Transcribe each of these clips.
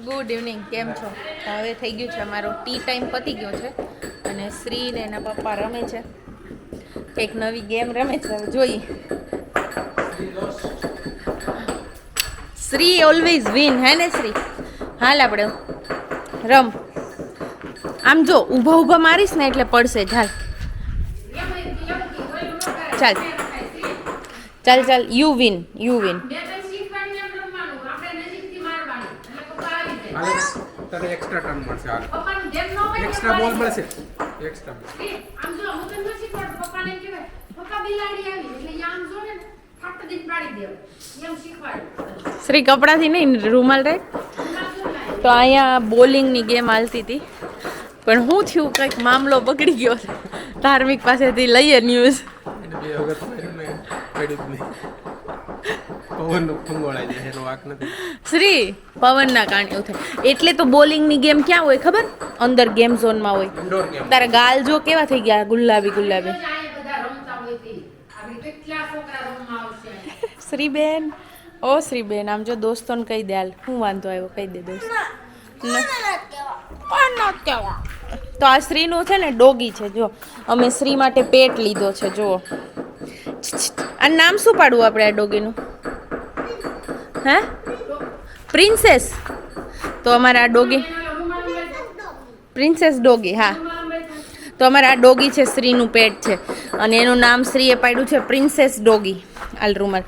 Good evening કેમ છો હવે થઈ ગયું છે અમારો ટી ટાઈમ પતી ગયો છે અને શ્રી ને એના પપ્પા રમે છે કંઈક નવી ગેમ રમે છે હવે જોઈએ શ્રી ઓલવેઝ વિન હે ને શ્રી હાલ આપણે રમ આમ જો ઊભા ઊભા મારીશ ને એટલે પડશે ચાલ. ચાલ. ચાલ ચાલ યુ વિન યુ વિન તને શીખવાડ્યું એમ રમવાનું. આપણે નજીકથી મારવાનું. એટલે પપ્પા આવી જાય. હાલે તને એક્સ્ટ્રા ટર્ન મળશે હાલ પપ્પાનું જેમ ન હોય એક્સ્ટ્રા બોલ મળશે એક્સ્ટ્રા બોલ દે. એ, આમ જો, હું તને શીખવાડું. પપ્પાને એમ કહેવાય, પપ્પા બિલાડી આવી. એટલે આમ જો ને, ફટ દઈને પાડી દેવું. એમ શીખવાડ્યું. શ્રી કપડાથી નહીં રૂમાલ લાય? તો અહીંયા બોલિંગની ગેમ હાલતી હતી પણ હું થયું કંઈક મામલો બગડી ગયો ધાર્મિક પાસેથી લઈએ ન્યૂઝ પડ્યું જ નહીં પવનનો ફંગોળાઈ જાય એનો વાક નથી. શ્રી પવનના કારણે એવું થાય. એટલે તો બોલિંગની ગેમ ક્યાં હોય ખબર? અંદર ગેમ ઝોનમાં હોય. તારા ગાલ જો કેવા થઈ ગયા ગુલાબી ગુલાબી. શ્રીબેન ઓ શ્રીબેન આમ જો દોસ્તોને કહી દે હાલ. હું વાંધો આવ્યો? કહી દે દોસ્ત? તો આ શ્રીનું છે ને ડોગી છે જો. અમે શ્રી માટે પેટ લીધો છે જુઓ. આ નામ શું પાડવું આપણે આ ડોગીનું? હે? પ્રિન્સેસ. તો અમારે આ ડોગી પ્રિન્સેસ ડોગી, હા. તો અમારે આ ડોગી છે, શ્રીનું પેટ છે. અને એનું નામ શ્રીએ પાડ્યું છે, પ્રિન્સેસ ડોગી. આલ રૂમર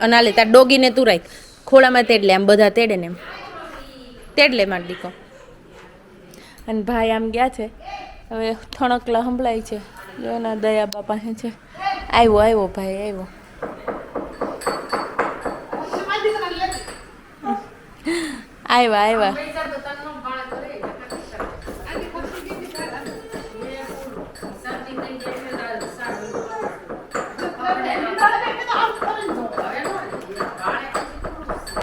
અને આલે તાર ડોગીને તું રાખ. ખોળામાં તેડલે આમ બધા તેડે ને એમ. તેડલે માર દીકો. અને ભાઈ આમ ગયા છે. હવે થણકલા સંભળાય છે. જો એના દયા બાપા છે. આવ્યો આવ્યો ભાઈ આવ્યો આવ્યા આવ્યા પૈસા તો તને ન ભાળે તો રે. આની ખુશી કેટલી થાય? એ બોલો. શરદી થઈ જાય છે તારે સારું. હવે નો રે. એ ભાળે પછી થોડું છે.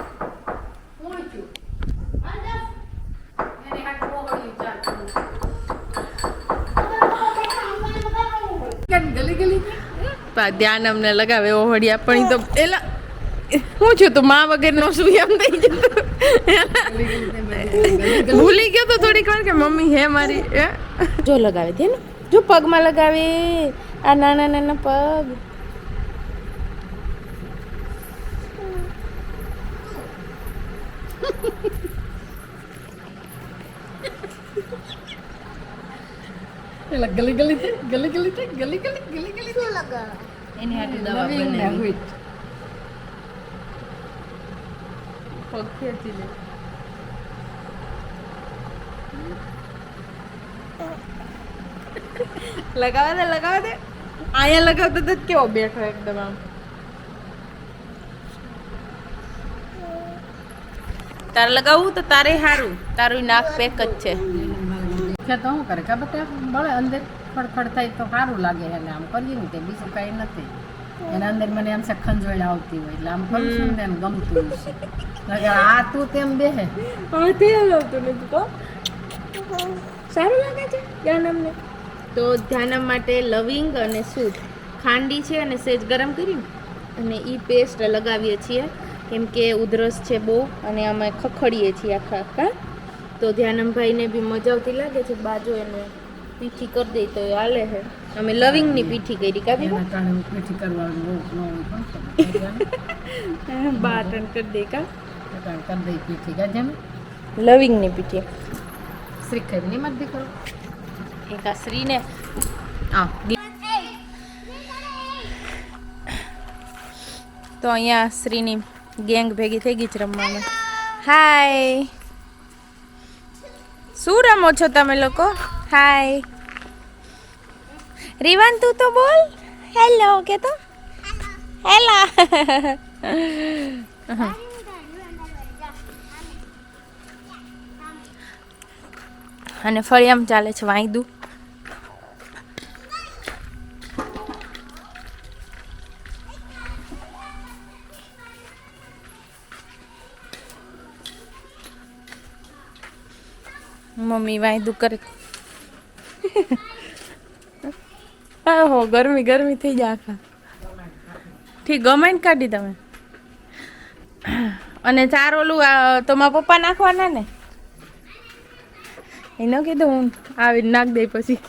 કોણ છું? એની હાથ પોહળ્યું ચાલતું. ગલી ગલી પા ધ્યાન અમને લગાવે ઓહડિયા પણ તો એલા હું છું તું માં વગર નો શું એમ થઈ જતું ભૂલી ગયો તો થોડીક વાર કે મમ્મી હે મારી જો લગાવે છે ને જો પગમાં લગાવે આ નાના નાના પગ. ગલી ગલી થઈ ગલી ગલી થઈ ગલી ગલી ગલી ગલી. થઈ એની હાટુ દવા ને પગ ખેંચી લે. લગાવે દે લગાવે દે. અહીંયા લગાવતો તો કેવો બેઠો એકદમ આમ. તારે લગાવવું તો તારે સારું તારું નાક પેક જ છે. તો શું કરે? ખબર બળે અંદર. ખડખડ થાય તો સારું લાગે એને આમ કરીએ ને તે બીજું કાંઈ નથી. એના અંદર મને એમ છે ખંજોળ આવતી હોય. એટલે આમ કરું છું ને એમ ગમતું હશે આ તું તેમ બેહે. આવતું નથી તો. સારું લાગે છે ધ્યાનમને? તો ધ્યાનમ માટે લવિંગ અને સૂટ ખાંડી છે અને સેજ ગરમ કરી અને એ પેસ્ટ લગાવીએ છીએ. કેમ કે ઉધરસ છે બહુ અને અમે ખખડીએ છીએ આખા આખા. તો ધ્યાનમભાઈને બી મજા આવતી લાગે છે બાજુ એને. પીઠી કરી દઈ તો હાલે છે અમે લવિંગની પીઠી કરી કાપી પીઠી કરવાનું બહુ ન બાટન કરી દઈ કા? કરી દઈ પીઠી ને લવિંગની પીઠી. શ્રીખંડની મત દીકરો એક આ શ્રીને. આ તો અહીંયા શ્રીની ગેંગ ભેગી થઈ ગઈ છે રમવામાં. હાય. શું રમો છો તમે લોકો? હાય રીવાન તું તો બોલ હેલો કે તો હેલો અને ફરી આમ ચાલે છે વાંયદું મમ્મી વાંયદું કરે આહો, ગરમી ગરમી થઈ જાય આખા. ઠીક ગમેન્ટ કાઢી તમે. અને ચાર ઓલું તમારા પપ્પા નાખવાના ને? એનો કીધું હું આવી નાખ દઈ પછી.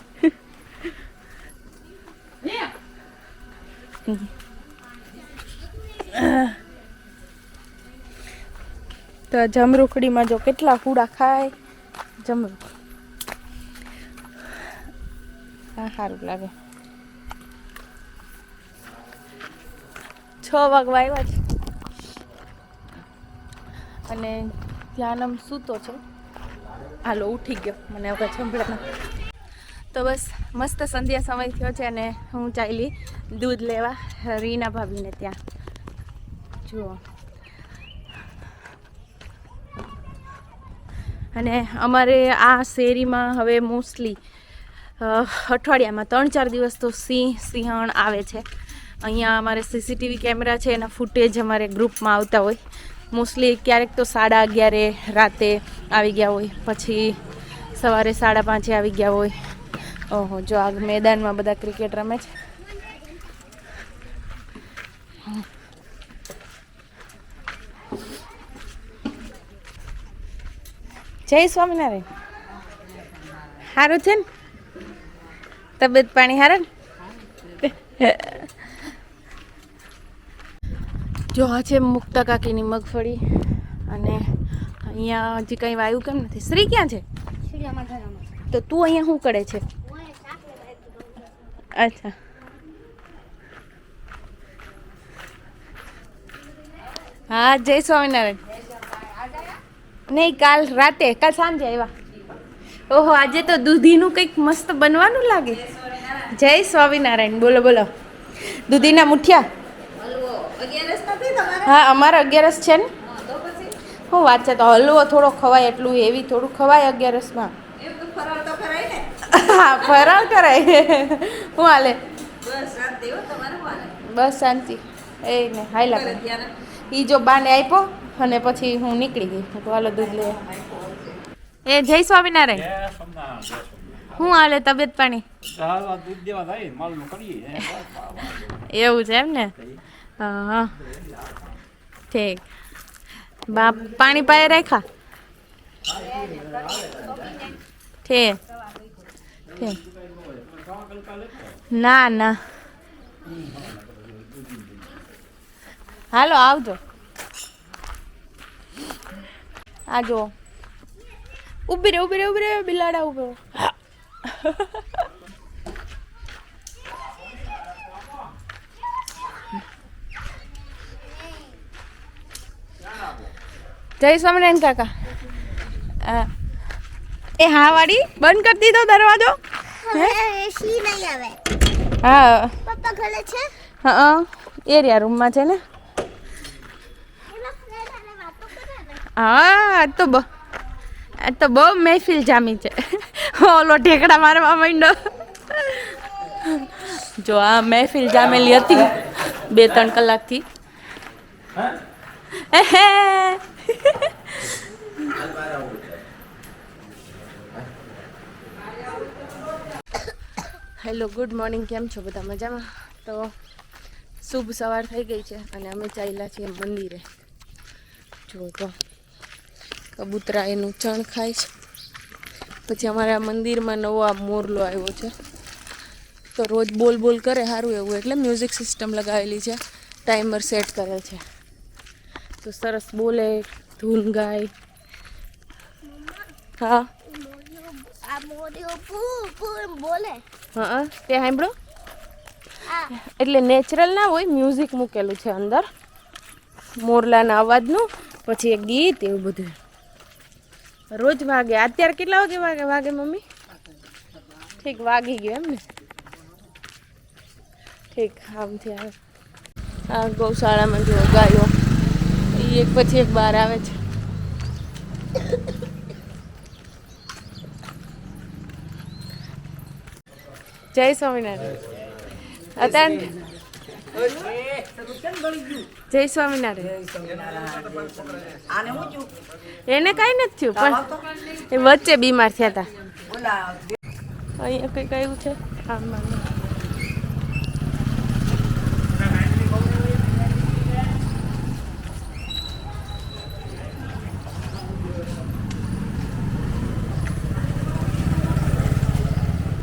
તો જમરૂખડીમાં જો કેટલા કૂડા ખાય, જમરૂખ. સારું લાગે. છ વાગવા આવ્યા છે. અને ધ્યાનમ સૂતો છે. હાલો, ઉઠી ગયો. મને હવે સંભળાતા તો બસ, મસ્ત સંધ્યા સમય થયો છે અને હું ચાલી દૂધ લેવા, રીના ભાભીને ત્યાં. જુઓ. અને અમારે આ શેરીમાં હવે મોસ્ટલી અઠવાડિયામાં ત્રણ ચાર દિવસ તો સિંહ, સિંહણ આવે છે. અહીંયા અમારે સીસીટીવી કેમેરા છે, એના ફૂટેજ અમારે ગ્રુપમાં આવતા હોય. મોસ્ટલી ક્યારેક તો સાડા અગિયારે રાતે આવી ગયા હોય, પછી સવારે સાડા પાંચે આવી ગયા હોય. ઓહો, જો આ મેદાનમાં બધા ક્રિકેટ રમે છે. જય સ્વામિનારાયણ. સારું છે ને? તબિયત પાણી હારે? જો આ છે મુક્તા કાકીની મગફળી અને અહીંયા હજી કંઈ વાયુ કેમ નથી? શ્રી ક્યાં છે? તો તું અહીંયા શું કરે છે? અચ્છા. હા, જય સ્વામિનારાયણ. નહીં, કાલ રાતે, કાલ સાંજે આવ્યા. ઓહો આજે તો દૂધીનું કંઈક મસ્ત બનવાનું લાગે. જય સ્વામિનારાયણ. બોલો બોલો. દૂધીના મુઠિયા? હા અમારે અગિયારસ છે ને? હું વાત છે તો હલવો થોડો ખવાય એટલું એવી થોડું ખવાય અગિયારસમાં. હા ફરાળ કરાય હું હાલે? બસ શાંતિ એ ને હાયલા કરે ઈ જો બાને આપ્યો અને પછી હું નીકળી ગઈ. તો હાલો દૂધ લે એ જય સ્વામિનારાયણ. હું હાલે તબિયત પાણી? એવું છે એમ ને? હા. ઠીક. બાપ પાણી પાય રાખ્યા? ઠીક. ઠીક. ના ના. હાલો આવજો. આ ઊભી રે ઊભી રે ઊભી રે બિલાડા ઊભો. જય સ્વામિનારાયણ કાકા. એ હા વાડી બંધ કરી દીધો દરવાજો? એસી નહીં આવે. હા. પપ્પા ઘરે છે? હા એરિયા રૂમમાં છે ને? હા તો આજ તો બહુ મહેફિલ જામી છે. ઓલો ઢેકડા મારવા માંડો જો આ મહેફિલ જામેલી હતી બે ત્રણ કલાકથી. હેલો ગુડ મોર્નિંગ કેમ છો બધા? મજામાં? તો શુભ સવાર થઈ ગઈ છે અને અમે ચાલ્યા છીએ મંદિરે. જુઓ તો કબૂતરા એનું ચણ ખાય છે. પછી અમારા મંદિરમાં નવો આ મોરલો આવ્યો છે. તો રોજ બોલ બોલ કરે સારું એવું એટલે મ્યુઝિક સિસ્ટમ લગાવેલી છે. ટાઈમર સેટ કરેલ છે. તો સરસ બોલે ધૂન ગાય. હા? હા તે સાંભળો. એટલે નેચરલ ના હોય મ્યુઝિક મૂકેલું છે અંદર. મોરલાના અવાજનું પછી એક ગીત એવું બધું. રોજ વાગે. અત્યારે કેટલા વાગે વાગે? વાગે મમ્મી? ઠીક વાગી ગયો એમ ને? ઠીક આમથી આવે. આ ગૌશાળામાં જો ગાયો. એ એક પછી એક બહાર આવે છે. જય સ્વામિનારાયણ. અત્યારે જય સ્વામિનારાયણ. એને કઈ નથી થયું, પણ એ વચ્ચે બીમાર થયા હતા. અહીંયા કઈ કયું છે?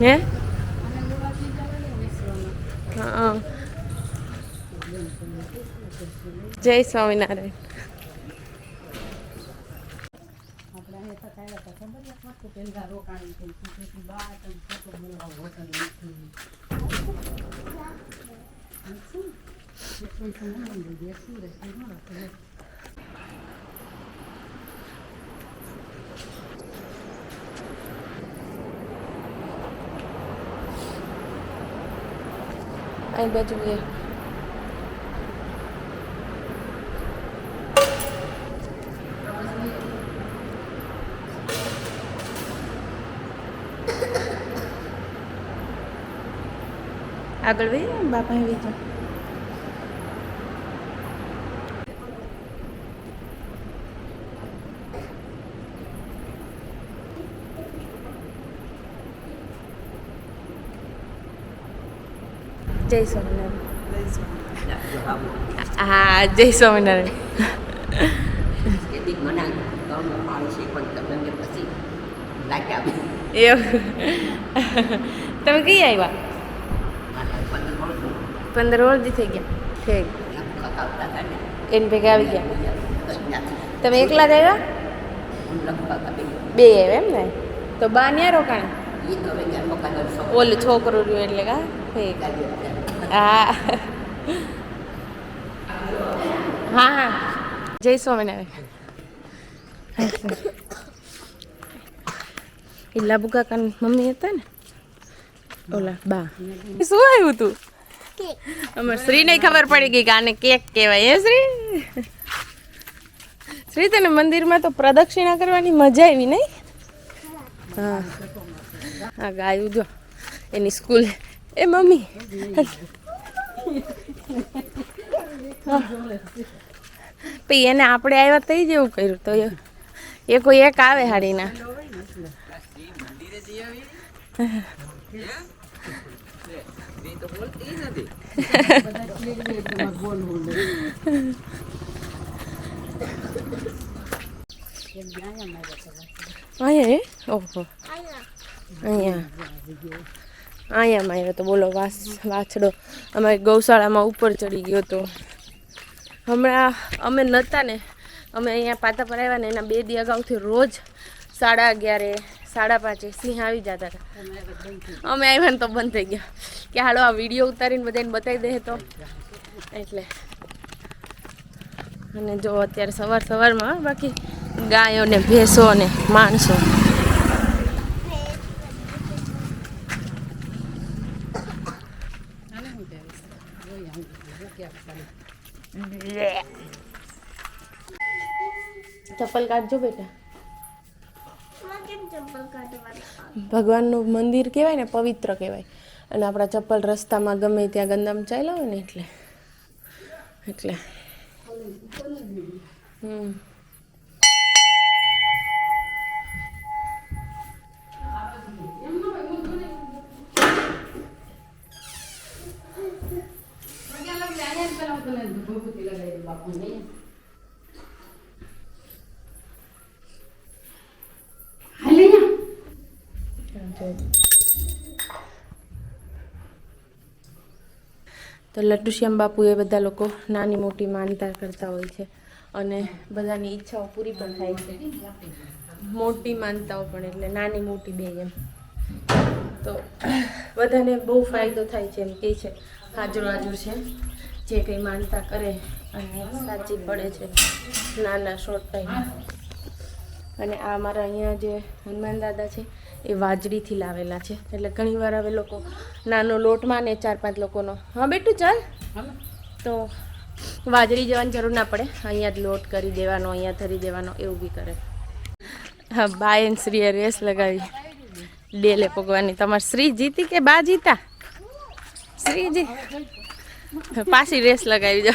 હે? જય સ્વામિનારાયણ આપણે અહીંયા તો કાંઈ નતા ખબર જ નહોતું કે અંદર રોકાણ થઈ પછી બહાર તો ફોટો બોલાવો હોટલ અહીં બાજુ એ આગળ વહી બાપા એવી જાઉં જય સ્વામિનારાયણ. હા જય સ્વામિનારાયણ. તમે કઈ આવ્યા? પંદર વર્ષથી થઈ ગયા. ઠીક એને ભેગા આવી ગયા. તમે એકલા જ આવ્યા? બે આવ્યા એમ ને? તો બા ન્યા રોકાણ? ઓલું છોકરું રહ્યું એટલે કા? ઠીક હા. હા હા. જય સ્વામિનારાયણ. એ લાબુ કાકાની મમ્મી હતા ને? ઓલા બા. શું આવ્યું તું? અમાર શ્રીને ખબર પડી ગઈ કે આને કેક કહેવાય. હે શ્રી શ્રી તને મંદિરમાં તો પ્રદક્ષિણા કરવાની મજા આવી નહીં? હા. હા, ગાયું જો એની સ્કૂલ. એ મમ્મી. પછી એને આપણે આવ્યા તઈ જેવું કર્યું તો એ- કોઈ એક આવે હાડીના. અહીંયા? ઓહો અહીંયા અહીંયા આવ્યો તો બોલો વાસ વાછડો અમારી ગૌશાળામાં ઉપર ચડી ગયો હતો હમણાં અમે નહોતા ને અમે અહીંયા પાતા પર આવ્યા ને એના બે દી અગાઉથી રોજ સાડા અગિયારે સાડા પાંચે સિંહ આવી જતા હતા. અમે આવ્યા તો બંધ થઈ ગયા. કે હાલો, આ વીડિયો ઉતારીને બધાને બતાવી દે તો. એટલે. અને જો અત્યારે સવાર સવારમાં બાકી ગાયો ને ભેંસો ને માણસો. ચપ્પલ કાઢજો બેટા. ભગવાનનું મંદિર કહેવાય ને, પવિત્ર કહેવાય. અને આપણા ચપ્પલ રસ્તામાં ગમે ત્યાં ગંદામાં ચાલ્યા હોય ને એટલે. એટલે. હમ. તો લડ્ડુશ્યામ બાપુ એ બધા લોકો નાની મોટી માનતા કરતા હોય છે અને બધાની ઈચ્છાઓ પૂરી પણ થાય છે. મોટી માનતાઓ પણ એટલે નાની મોટી બે એમ. તો બધાને બહુ ફાયદો થાય છે એમ કહે છે. હાજરો હાજર છે. જે કંઈ માનતા કરે અને સાચી પડે છે. નાના શોર્ટ ટાઈમ અને આ મારા અહીંયા જે હનુમાન દાદા છે એ વાજડીથી લાવેલા છે. એટલે ઘણીવાર હવે લોકો નાનો લોટમાં ને ચાર પાંચ લોકોનો. હા બેટું ચાલ. તો વાજડી જવાની જરૂર ના પડે. અહીંયા જ લોટ કરી દેવાનો અહીંયા ધરી દેવાનો એવું બી કરે. હા બાયન શ્રીએ રેસ લગાવી. ડેલે પગવાની તમારે શ્રી જીતી કે બા જીતા? શ્રીજી પાછી રેસ લગાવી દો